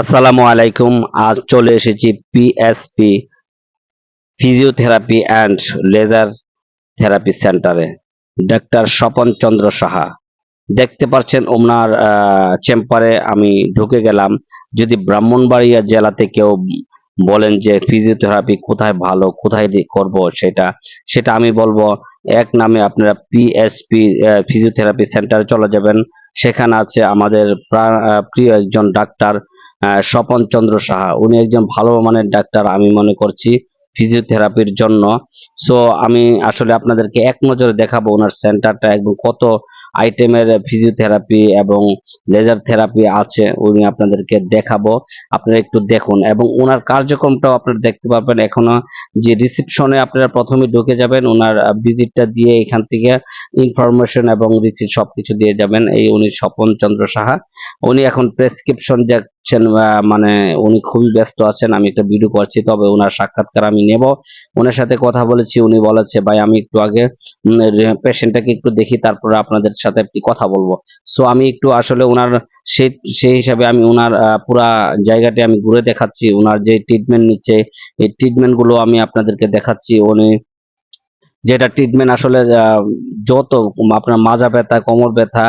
আসসালামু আলাইকুম। আজ চলে এসেছি PSP physiotherapy and laser therapy সেন্টারে ডাক্তার স্বপন চন্দ্র সাহা। দেখতে পাচ্ছেন ওনার চেম্বারে আমি ঢুকে গেলাম। যদি ব্রাহ্মণবাড়িয়া জেলাতে কেউ বলেন যে ফিজিওথেরাপি কোথায় ভালো, কোথায় করব সেটা সেটা আমি বলব, এক নামে আপনারা পিএসপি ফিজিওথেরাপি সেন্টারে চলে যাবেন। সেখানে আছে আমাদের প্রিয় একজন ডাক্তার স্বপন চন্দ্র সাহা। উনি একজন ভালো মানের ডাক্তার, আমি মনে করছি ফিজিওথেরাপির জন্য। সো আমি আসলে আপনাদেরকে এক নজরে দেখাবো ওনার সেন্টারটা একদম কত আইটেমের ফিজিওথেরাপি এবং লেজার থেরাপি আছে, উনি আপনাদেরকে দেখাবো। আপনারা একটু দেখুন। এবং ওনার কার্যক্রমটাও আপনারা দেখতে পাবেন এখনও। যে রিসিপশনে আপনারা প্রথমে ঢুকে যাবেন, ওনার ভিজিটটা দিয়ে এখান থেকে ইনফরমেশন এবং রিসিপ্ট সবকিছু দিয়ে যাবেন। এই উনি স্বপন চন্দ্র সাহা। উনি এখন প্রেসক্রিপশন যাচ্ছেন আহ, মানে উনি খুবই ব্যস্ত আছেন আমি একটা ভিডিও করছি তবে ওনার সাক্ষাৎকার আমি নেব। ওনার সাথে কথা বলেছি উনি বলেছে ভাই আমি একটু আগে পেশেন্টটাকে একটু দেখি তারপরে আপনাদের সাথে একটি কথা বলব। সো আমি একটু আসলে ওনার সেই সেই হিসাবে আমি ওনার পুরা জায়গাটি আমি ঘুরে দেখাচ্ছি। ওনার যে ট্রিটমেন্ট নিচ্ছে এই ট্রিটমেন্টগুলো আমি আপনাদেরকে দেখাচ্ছি। উনি যেটা ট্রিটমেন্ট আসলে যত আপনার মাজা ব্যথা, কোমর ব্যথা,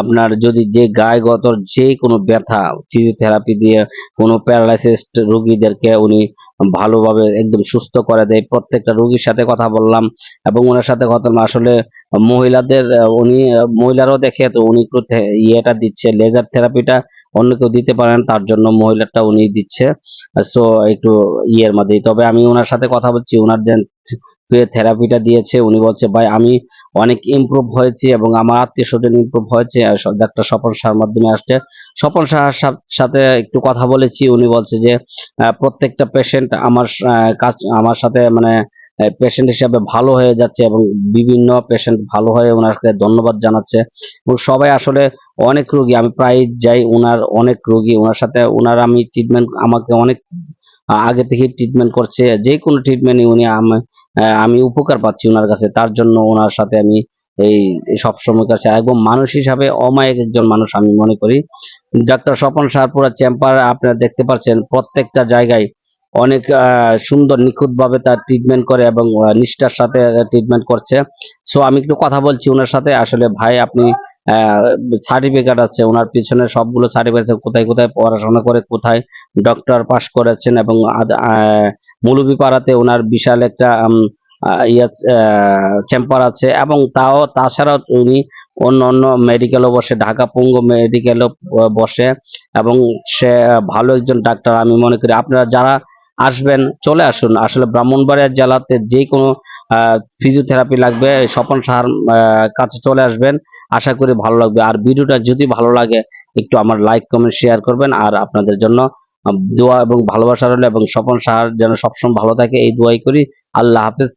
আপনার যদি যে গায়ে গতর যে কোনো ব্যথা ফিজিওথেরাপি দিয়ে কোনো প্যারালাইসিস রোগীদেরকে উনি ভালোভাবে একদম সুস্থ করে দেয়। প্রত্যেকটা রোগীর সাথে কথা বললাম এবং ওনার সাথে কথা। আসলে মহিলাদের উনি মহিলারাও দেখে তো উনি একটু ইয়েটা দিচ্ছে লেজার থেরাপিটা অন্য কেউ দিতে পারেন তার জন্য মহিলাটা উনি দিচ্ছে। সো একটু ইয়ের মধ্যে তবে আমি ওনার সাথে কথা বলছি ওনার থেরাপিটা দিয়েছে। উনি বলছে, ভাই, আমি অনেক ইমপ্রুভ হয়েছি এবং আমার আত্মীয় স্বজন ইমপ্রুভ হয়েছে। ডাক্তার স্বপন সাহার মাধ্যমে আসছে। স্বপন সাহার সাথে একটু কথা বলেছি। উনি বলছে যে প্রত্যেকটা পেশেন্ট আমার কাজ, আমার সাথে মানে পেশেন্ট হিসাবে ভালো হয়ে যাচ্ছে এবং বিভিন্ন পেশেন্ট ভালো হয়ে ওনাকে ধন্যবাদ জানাচ্ছে। এবং সবাই আসলে অনেক রোগী। আমি প্রায় যাই ওনার অনেক রোগী। ওনার সাথে ওনার আমি ট্রিটমেন্ট আমাকে অনেক আগে থেকে ট্রিটমেন্ট করছে, যে কোনো ট্রিটমেন্টই উনি আমি উপকার পাচ্ছি ওনার কাছে, তার জন্য ওনার সাথে আমি এই সবসময় কাছে একদম মানুষ হিসাবে অমায়িক একজন মানুষ আমি মনে করি। ডাক্তার স্বপন সারপুরা চেম্বার আপনারা দেখতে পাচ্ছেন, প্রত্যেকটা জায়গায় অনেক সুন্দর নিখুঁত ভাবে তার ট্রিটমেন্ট করে এবং নিষ্ঠার সাথে ট্রিটমেন্ট করছে। সো আমি একটু কথা বলছি ওনার সাথে। আসলে ভাই, আপনি সার্টিফিকেট আছে। ওনার পিছনে সবগুলো সার্টিফিকেট কোথায় কোথায় পড়াশোনা করে, কোথায় ডক্টর পাস করেছেন এবং মৌলভীপাড়াতে ওনার বিশাল একটা ইয়া চেম্বার আছে এবং তাও, তাছাড়াও উনি অন্য অন্য মেডিকেলও বসে, ঢাকা পঙ্গু মেডিকেলও বসে এবং সে ভালো একজন ডাক্তার আমি মনে করি আপনারা যারা আসবেন, চলে আসুন। আসলে ব্রাহ্মণবাড়িয়া জেলাতে যে কোনো ফিজিওথেরাপি লাগবে, স্বপন সাহার কাছে চলে আসবেন। আশা করি ভালো লাগবে। আর ভিডিওটা যদি ভালো লাগে, একটু আমার লাইক কমেন্ট শেয়ার করবেন। আর আপনাদের জন্য দোয়া এবং ভালোবাসা রইল এবং স্বপন সাহার যেন সবসময় ভালো থাকে, এই দোয়াই করি। আল্লাহ হাফেজ।